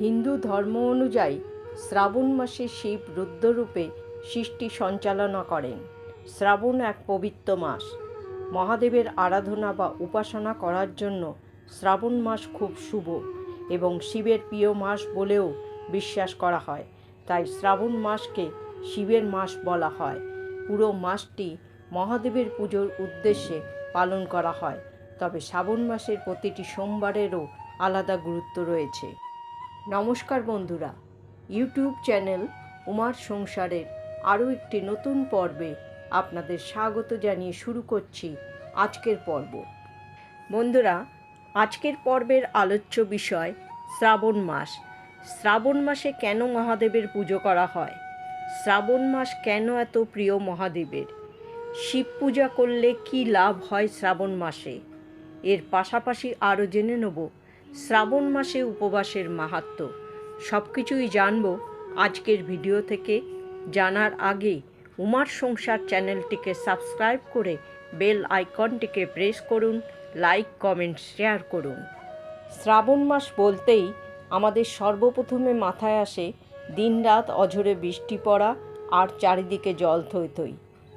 হিন্দু ধর্ম অনুযায়ী শ্রাবণ মাসে শিব রুদ্ররূপে সৃষ্টি সঞ্চালনা করেন। শ্রাবণ এক পবিত্র মাস। মহাদেবের আরাধনা বা উপাসনা করার জন্য শ্রাবণ মাস খুব শুভ এবং শিবের প্রিয় মাস বলেও বিশ্বাস করা হয়। তাই শ্রাবণ মাসকে শিবের মাস বলা হয়। পুরো মাসটি মহাদেবের পুজোর উদ্দেশ্যে পালন করা হয়। তবে শ্রাবণ মাসের প্রতিটি সোমবারেরও আলাদা গুরুত্ব রয়েছে। নমস্কার বন্ধুরা, ইউটিউব চ্যানেল উমার সংসারের আরও একটি নতুন পর্বে আপনাদের স্বাগত জানিয়ে শুরু করছি আজকের পর্ব। বন্ধুরা, আজকের পর্বের আলোচ্য বিষয় শ্রাবণ মাস। শ্রাবণ মাসে কেন মহাদেবের পুজো করা হয়? শ্রাবণ মাস কেন এত প্রিয় মহাদেবের? শিব পূজা করলে কি লাভ হয় শ্রাবণ মাসে? এর পাশাপাশি আরও জেনে নেব শ্রাবণ মাসে উপবাসের মাহাত্ম্য সব কিছুই জানব আজকের ভিডিও থেকে। জানার আগে উমার সংসার চ্যানেলটিকে সাবস্ক্রাইব করে বেল আইকনটিকে প্রেস করুন, লাইক, কমেন্ট, শেয়ার করুন। শ্রাবণ মাস বলতেই আমাদের সর্বপ্রথমে মাথায় আসে দিনরাত অঝরে বৃষ্টি পড়া আর চারিদিকে জল থই থই।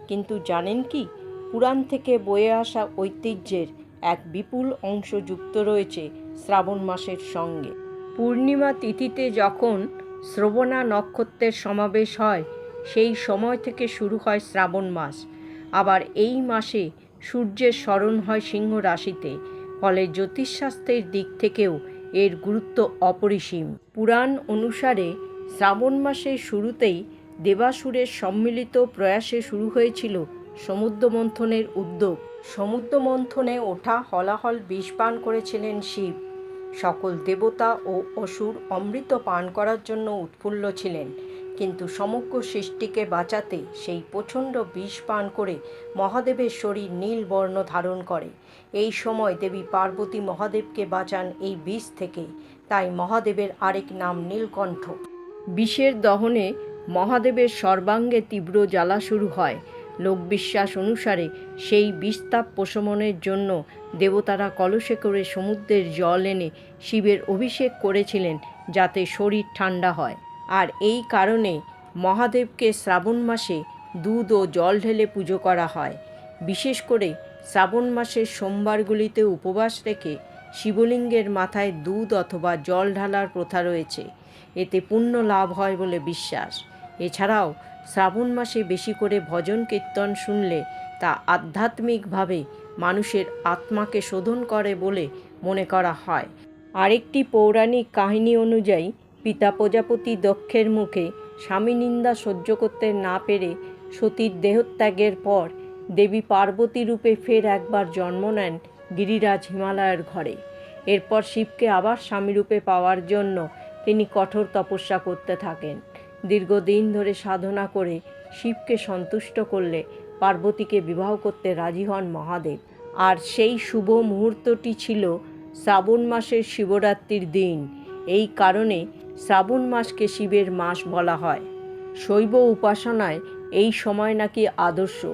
কিন্তু জানেন কি? পুরাণ থেকে বয়ে আসা ঐতিহ্যের এক বিপুল অংশ যুক্ত রয়েছে শ্রাবণ মাসের সঙ্গে। পূর্ণিমা তিথিতে যখন শ্রবণা নক্ষত্রের সমাবেশ হয়, সেই সময় থেকে শুরু হয় শ্রাবণ মাস। আবার এই মাসে সূর্যের স্মরণ হয় সিংহ রাশিতে, ফলে জ্যোতিষশাস্ত্রের দিক থেকেও এর গুরুত্ব অপরিসীম। পুরাণ অনুসারে শ্রাবণ মাসের শুরুতেই দেবাসুরের সম্মিলিত প্রয়াসে শুরু হয়েছিল সমুদ্র মন্থনের উদ্যোগ। সমুদ্র মন্থনে ওঠা হলাহল বিষ পান করেছিলেন শিব। সকল দেবতা ও অসুর অমৃত পান করার জন্য উৎফুল্ল ছিলেন। কিন্তু সমগ্র সৃষ্টিকে বাঁচাতে সেই প্রচণ্ড বিষ পান করে মহাদেবের শরীর নীল বর্ণ ধারণ করে। এই সময় দেবী পার্বতী মহাদেবকে বাঁচান এই বিষ থেকে। তাই মহাদেবের আরেক নাম নীলকণ্ঠ। বিষের দহনে মহাদেবের সর্বাঙ্গে তীব্র জ্বালা শুরু হয়। লোকবিশ্বাস অনুসারে সেই বিস্তাপ প্রশমনের জন্য দেবতারা কলসে করে সমুদ্রের জল এনে শিবের অভিষেক করেছিলেন যাতে শরীর ঠান্ডা হয়। আর এই কারণে মহাদেবকে শ্রাবণ মাসে দুধ ও জল ঢেলে পুজো করা হয়। বিশেষ করে শ্রাবণ মাসের সোমবারগুলিতে উপবাস রেখে শিবলিঙ্গের মাথায় দুধ অথবা জল ঢালার প্রথা রয়েছে। এতে পুণ্য লাভ হয় বলে বিশ্বাস। এছাড়াও শ্রাবণ মাসে বেশি করে ভজন কীর্তন শুনলে তা আধ্যাত্মিকভাবে মানুষের আত্মাকে শোধন করে বলে মনে করা হয়। আরেকটি পৌরাণিক কাহিনী অনুযায়ী, পিতা প্রজাপতি দক্ষের মুখে স্বামী নিন্দা সহ্য করতে না পেরে সতীর দেহত্যাগের পর দেবী পার্বতী রূপে ফের একবার জন্ম নেন গিরিরাজ হিমালয়ের ঘরে। এরপর শিবকে আবার স্বামীরূপে পাওয়ার জন্য তিনি কঠোর তপস্যা করতে থাকেন। দীর্ঘদিন ধরে সাধনা করে শিবকে সন্তুষ্ট করলে পার্বতীকে বিবাহ করতে রাজি হন মহাদেব। আর সেই শুভ মুহূর্তটি ছিল শ্রাবণ মাসের শিবরাত্রির দিন। এই কারণে শ্রাবণ মাসকে শিবের মাস বলা হয়। শৈব উপাসনায় এই সময় নাকি আদর্শ।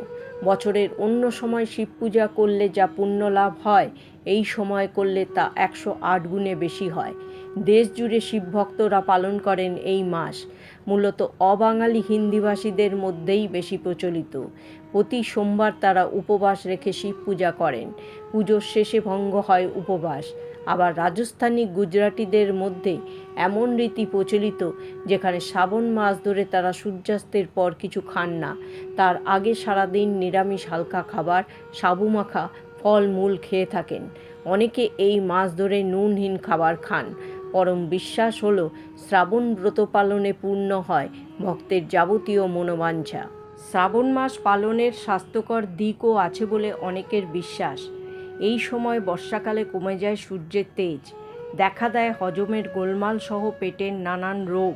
বছরের অন্য সময় শিব পূজা করলে যা পুণ্য লাভ হয় এই সময় করলে তা একশো আট গুণে বেশি হয়। দেশ জুড়ে শিবভক্তরা পালন করেন এই মাস। মূলত অবাঙালি হিন্দিভাষীদের মধ্যেই বেশি প্রচলিত। প্রতি সোমবার তারা উপবাস রেখে শিব পূজা করেন। পুজোর শেষে ভঙ্গ হয় উপবাস। আবার রাজস্থানী গুজরাটিদের মধ্যে এমন রীতি প্রচলিত, যেখানে শ্রাবণ মাস ধরে তারা সূর্যাস্তের পর কিছু খান না। তার আগে সারাদিন নিরামিষ হালকা খাবার, সাবু মাখা ফল মূল খেয়ে থাকেন। অনেকে এই মাস ধরে নুনহীন খাবার খান। পরম বিশ্বাস হলো, শ্রাবণ ব্রত পালনে পূর্ণ হয় ভক্তের যাবতীয় মনোবাঞ্ছা। শ্রাবণ মাস পালনের স্বাস্থ্যকর দিকও আছে বলে অনেকের বিশ্বাস। এই সময় বর্ষাকালে কমে যায় সূর্যের তেজ। দেখা দেয় হজমের গোলমাল সহ পেটের নানান রোগ।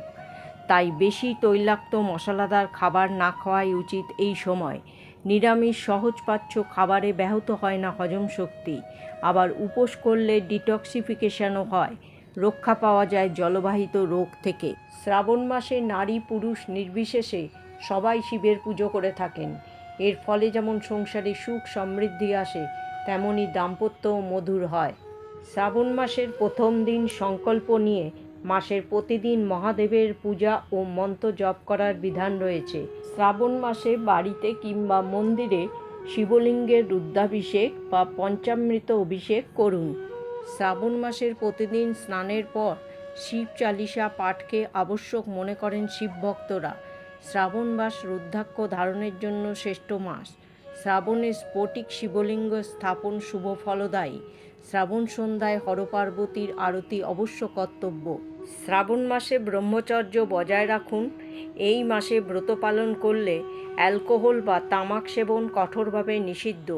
তাই বেশি তৈলাক্ত মশলাদার খাবার না খাওয়াই উচিত এই সময়। নিরামিষ, সহজপাচ্য খাবারে ব্যাহত হয় না হজম শক্তি। আবার উপোস করলে ডিটক্সিফিকেশনও হয়। রক্ষা পাওয়া যায় জলবাহিত রোগ থেকে। শ্রাবণ মাসে নারী পুরুষ নির্বিশেষে সবাই শিবের পুজো করে থাকেন। এর ফলে যেমন সংসারে সুখ সমৃদ্ধি আসে তেমনই দাম্পত্যও মধুর হয়। শ্রাবণ মাসের প্রথম দিন সংকল্প নিয়ে মাসের প্রতিদিন মহাদেবের পূজা ও মন্ত্র জপ করার বিধান রয়েছে। শ্রাবণ মাসে বাড়িতে কিংবা মন্দিরে শিবলিঙ্গের রুদ্রাভিষেক বা পঞ্চামৃত অভিষেক করুন। শ্রাবণ মাসের প্রতিদিন স্নানের পর শিব চালিসা পাঠকে আবশ্যক মনে করেন শিব ভক্তরা। শ্রাবণ মাস রুদ্রাক্ষ ধারণের জন্য শ্রেষ্ঠ মাস। শ্রাবণে স্ফটিক শিবলিঙ্গ স্থাপন শুভ ফলদায়ী। শ্রাবণ সন্ধ্যায় হরপার্বতীর আরতি অবশ্য কর্তব্য। শ্রাবণ মাসে ব্রহ্মচর্য বজায় রাখুন। এই মাসে ব্রত পালন করলে অ্যালকোহল বা তামাক সেবন কঠোরভাবে নিষিদ্ধ।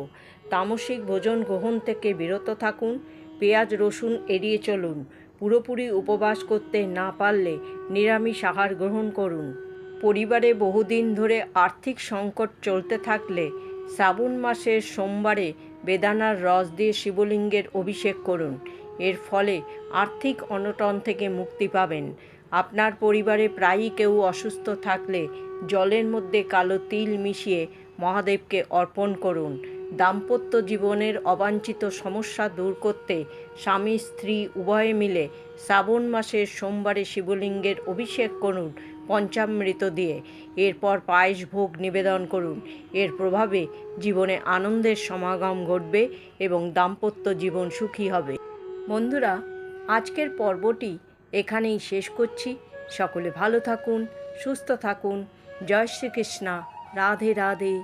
তামসিক ভোজন গ্রহণ থেকে বিরত থাকুন। পেঁয়াজ, রসুন এড়িয়ে চলুন। পুরোপুরি উপবাস করতে না পারলে নিরামিষ আহার গ্রহণ করুন। পরিবারে বহুদিন ধরে আর্থিক সংকট চলতে থাকলে শ্রাবণ মাসের সোমবারে বেদানার রস দিয়ে শিবলিঙ্গের অভিষেক করুন। এর ফলে আর্থিক অনটন থেকে মুক্তি পাবেন। আপনার পরিবারে প্রায়ই কেউ অসুস্থ থাকলে জলের মধ্যে কালো তিল মিশিয়ে মহাদেবকে অর্পণ করুন। দাম্পত্য জীবনের অবাঞ্ছিত সমস্যা দূর করতে স্বামী স্ত্রী উভয়ে মিলে শ্রাবণ মাসের সোমবারে শিবলিঙ্গের অভিষেক করুন পঞ্চামৃত দিয়ে। এরপর পায়েস ভোগ নিবেদন করুন। এর প্রভাবে জীবনে আনন্দের সমাগম ঘটবে এবং দাম্পত্য জীবন সুখী হবে। বন্ধুরা, আজকের পর্বটি এখানেই শেষ করছি। সকলে ভালো থাকুন, সুস্থ থাকুন। জয় শ্রীকৃষ্ণা। রাধে রাধে।